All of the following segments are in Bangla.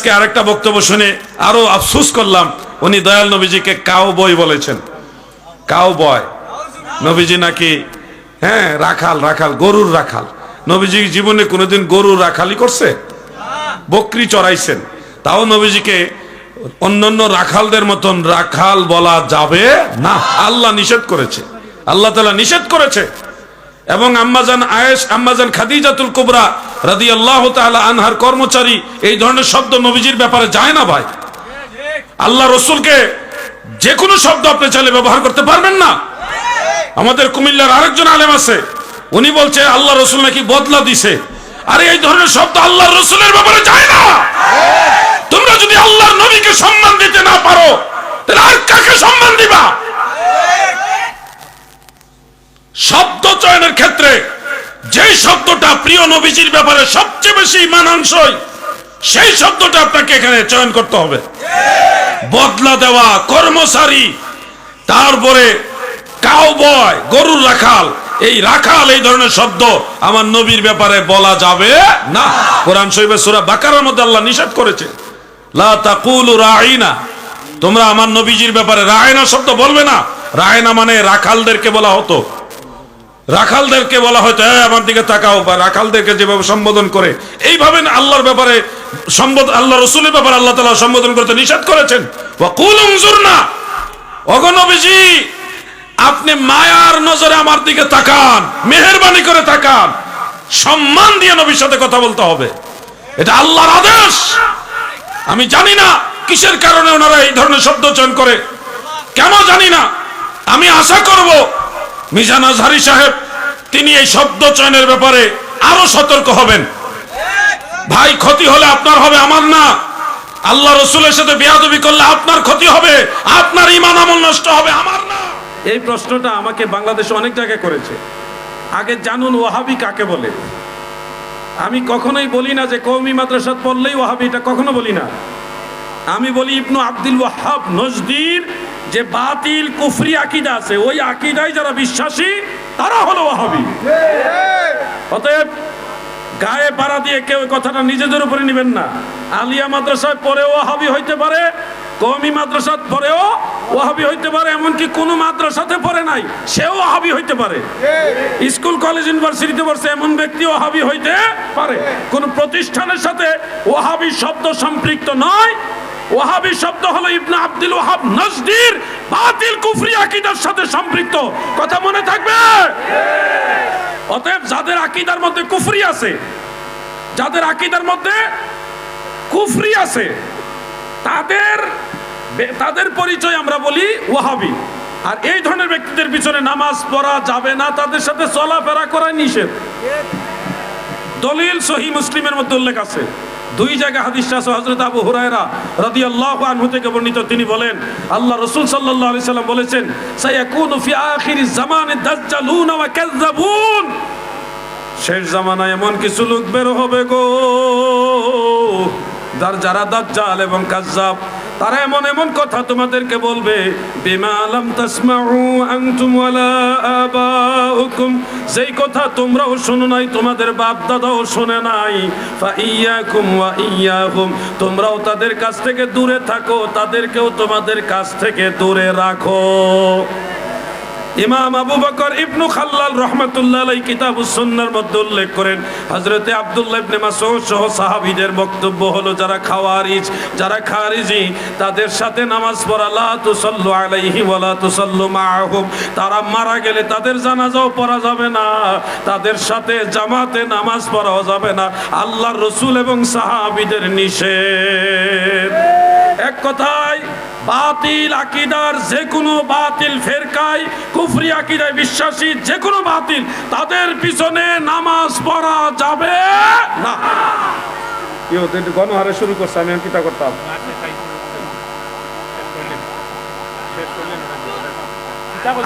আজকে আরেকটা বক্তব্য শুনে আরও আফসোস করলাম। উনি দয়াল নবীজিকে কাউ বই বলেছেন। কাউ বয় নবীজি নাকি হ্যাঁ রাখাল রাখাল, গরুর রাখাল। নবীজি জীবনে কোনোদিন গরুর রাখালি করছে? বকরি চড়াইছেন। তাও নবীজিকে অন্যান্য রাখালদের মতন রাখাল বলা যাবে না। আল্লাহ নিষেধ করেছে। আল্লাহ তালা নিষেধ করেছে। এবং আম্মাজান আয়েস আম্মাজান খাদিজাতুল কুবরা রাদি আল্লাহ আনহার কর্মচারী, এই ধরনের শব্দ নবীজির ব্যাপারে যায় না ভাই। আল্লাহ রসুলকে যে কোনো শব্দ আপনি চাইলে ব্যবহার করতে পারবেন না। আমাদের কুমিল্লার আরেকজন আলেম আছে, উনি বলছে, আল্লাহ রসুল নাকি বদলা দিছে? আরে, এই ধরনের শব্দ আল্লাহ রসুলের ব্যাপারে যায় না। তোমরা যদি আল্লাহর নবীকে সম্মান দিতে না পারো, তাহলে আর কাকে সম্মান দিবা? শব্দ চয়নের ক্ষেত্রে যে শব্দটা প্রিয় নবীজির ব্যাপারে সবচেয়ে বেশি মানানসই, সেই শব্দটা আপনাকে এখানে চয়ন করতে হবে। বদলা দেওয়া কর্মচারী, তারপরে কাউবয় গরুর রাখাল। এই রাখাল, এই ধরনের শব্দ আমার নবীর ব্যাপারে বলা যাবে না। কোরআন শরীফের সূরা মধ্যে আল্লাহ নিষেধ করেছে। লা রাইনা। তোমরা আমার নবীজির ব্যাপারে রায়না শব্দ বলবে না। রায়না মানে রাখালদেরকে বলা হতো। রাখালদেরকে বলা হয়তো "এই, আমার দিকে তাকাও বা রাখালদেরকে যেভাবে সম্বোধন করে। এইভাবে আল্লাহর ব্যাপারে সম্বোধন আল্লাহ রসুলের ব্যাপারে আল্লাহ তালা সম্বোধন করতে নিষেধ করেছেন। না অগনবীজি আপনি মায়ার নজরে আমার দিকে তাকান মেহেরবানি করে তাকান। সম্মান দিয়ে নবীর সাথে কথা বলতে হবে। এটা আল্লাহর আদেশ। আমি জানি না কিসের কারণে ওনারা এই ধরনের শব্দ চয়ন করে। কেন জানি না। আমি আশা করব মিজান আজহারি সাহেব, তিনি এই শব্দ চয়নের ব্যাপারে আরও সতর্ক হবেন। ভাই, ক্ষতি হলে আপনার হবে আমার না। আল্লাহ রসুলের সাথে বেয়াদবি করলে আপনার ক্ষতি হবে, আপনার ইমান আমল নষ্ট হবে আমার না। এই প্রশ্নটা আমাকে বাংলাদেশে অনেক জায়গায় করেছে। আগে জানুন ওয়াহাবি কাকে বলে। আমি কখনোই বলি না যে কৌমি মাদ্রাসাত পড়লেই ওয়াহাবি, এটা কখনো বলি না। আমি বলি ইবনু আব্দুল ওয়াহাব নজদির যে বাতিল কুফরি আকিদা আছে, ওই আকিদায় যারা বিশ্বাসী, তারা হলো ওয়াহাবি। অতএব গায়ে পাড়া দিয়ে কেউ কথাটা নিজেদের উপরে নেবেন না। আলিয়া মাদ্রাসায় পড়েও ওয়াহাবি হইতে পারে, কওমি মাদ্রাসাত পড়েও ওয়াহাবি হইতে পারে, এমনকি কোনো মাদ্রাসাতে পড়ে নাই, সেও ওয়াহাবি হইতে পারে। স্কুল, কলেজ, ইউনিভার্সিটিতে পড়ছে, এমন ব্যক্তি ওয়াহাবি হইতে পারে। কোন প্রতিষ্ঠানের সাথে ওয়াহাবি শব্দ সম্পৃক্ত নয় ওয়াহাবি শব্দ হলো ইবনে আব্দুল ওয়াহাব নজদির বাতিল কুফরি আকীদার সাথে সম্পৃক্ত। কথা মনে থাকবে? অতএব যাদের আকীদার মধ্যে কুফরি আছে, যাদের আকীদার মধ্যে কুফরি আছে, তাদের তাদের পরিচয় আমরা বলি ওয়াহাবি। আর এই ধরনের ব্যক্তিদের পিছনে নামাজ পড়া যাবে না, তাদের সাথে চলাফেরা করা নিষেধ। দলিল সহি মুসলিমের মধ্যে উল্লেখ আছে। দুই জায়গা হাদিসটা আছে, হযরত আবু হুরায়রা রাদিয়াল্লাহু আনহু থেকে বর্ণিত, তিনি বলেন, আল্লাহ রাসূল সাল্লাল্লাহু আলাইহি সাল্লাম বলেছেন সাইয়াকুনু ফি আখিরি জামানে দাজ্জালুন ওয়া কাযযাবুন। শেষ জামানায় এমন কিছু লোক বের হবে গো, যার যারা দাজ্জাল এবং কাজ্জাব তারা এমন এমন কথা তোমাদেরকে বলবে, বিমা তাসমাউ আনতুম ওয়ালা আবাউকুম। যেই কথা তোমরাও শোনো নাই, তোমাদের বাপ দাদাও শোনে নাই। ফা ইয়াকুম ওয়া ইয়াহুম। তোমরাও তাদের কাছ থেকে দূরে থাকো, তাদেরকেও তোমাদের কাছ থেকে দূরে রাখো। ইমাম আবু বকর ইবনু খাল্লাল রহমাতুল্লাহ আলাই কিতাবুস সুন্নাহর মধ্যে উল্লেখ করেন, হযরতে আব্দুল্লাহ ইবনে মাসউদ সহ সাহাবীদের বক্তব্য হলো, যারা খাওয়ারিজ, যারা খারিজি, তাদের সাথে নামাজ পড়া, লা তুসাল্লু আলাইহি ওয়া লা তুসাল্লু মাআহুম, তারা মারা গেলে তাদের জানাজাও পড়া যাবে না, তাদের সাথে জামাতে নামাজ পড়াও যাবে না, আল্লাহর রাসূল এবং সাহাবীদের নিষেধ। এক কথায় বাতিল আকিদার যে কোনো বাতিল ফেরকায় কুফরি আকিদায় বিশ্বাসী যে কোনো বাতিল তাদের পিছনে নামাজ পড়া যাবে না। গণহারে শুরু করছে আমি কিতা করতাম?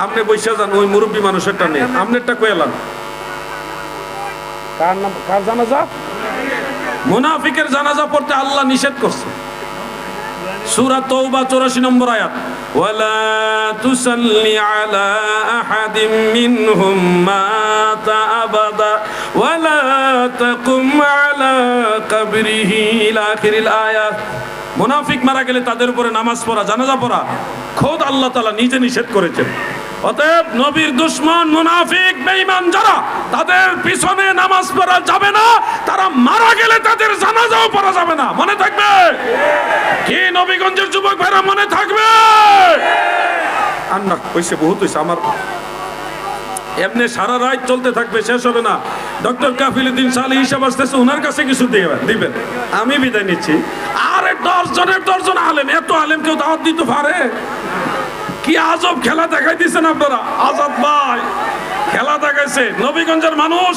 আপনি বসে যান ওই মুরব্বী মানুষেরটা নেই। আমনেরটা কয়েলাম কার নাম কার জানাজা? মুনাফিকের জানাজা পড়তে আল্লাহ নিষেধ করছে। সূরা তওবা 84 নম্বর আয়াত, ওয়ালা তুসাল্লি আলা আহাদিম মিনহুম মাতা আবাদা, ওয়ালা তাকুম আলা কবরিহি ইলা আখিরিল আয়াত। মুনাফিক মারা গেলে তাদের উপরে নামাজ পড়া, জানাজা পড়া, খোদ আল্লাহ তাআলা নিজে নিষেধ করেছেন। অতএব নবীর দুশ্মন, মুনাফিক, বেঈমান যারা, তাদের পিছনে নামাজ পড়া যাবে না, তারা মারা গেলে তাদের জানাজাও পড়া যাবে না। মনে থাকবে? কি নবীগঞ্জের যুবক ভাইরা, মনে থাকবে? আর না হইছে বহুত হইছে, আমার এমনি সারা রাত চলতে থাকবে, শেষ হবে না। ডক্টর কাফিলুদ্দিন সালি হিসাব আসতেছে ওনার কাছে কিছু দিবেন দিবেন। আমি বিদায় নিচ্ছি। আরে দশ জনের দশজন আলেম, এত আলেম কেউ দাওয়াত দিতে পারে? কি আজব খেলা দেখাই দিচ্ছেন আপনারা? আজাদ ভাই, খেলা দেখাইছে। নবীগঞ্জের মানুষ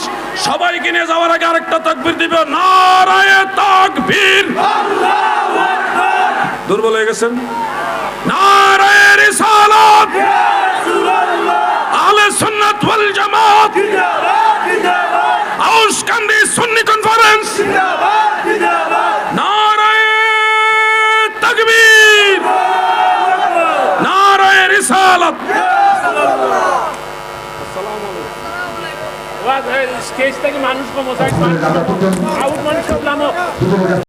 সবাই কিনে যাওয়ার আগে আরেকটা তাকবির দিবে। নারায় তাকবীর। দুর্বল হয়ে গেছেন? নারায় রিসালাত আলে সুন্নাত ওয়াল জামাত আউসকান্দি সুন্নি কনফারেন্স নারায়ে তাকবীর নারায়ে রিসালাত মানুষ কমো আউট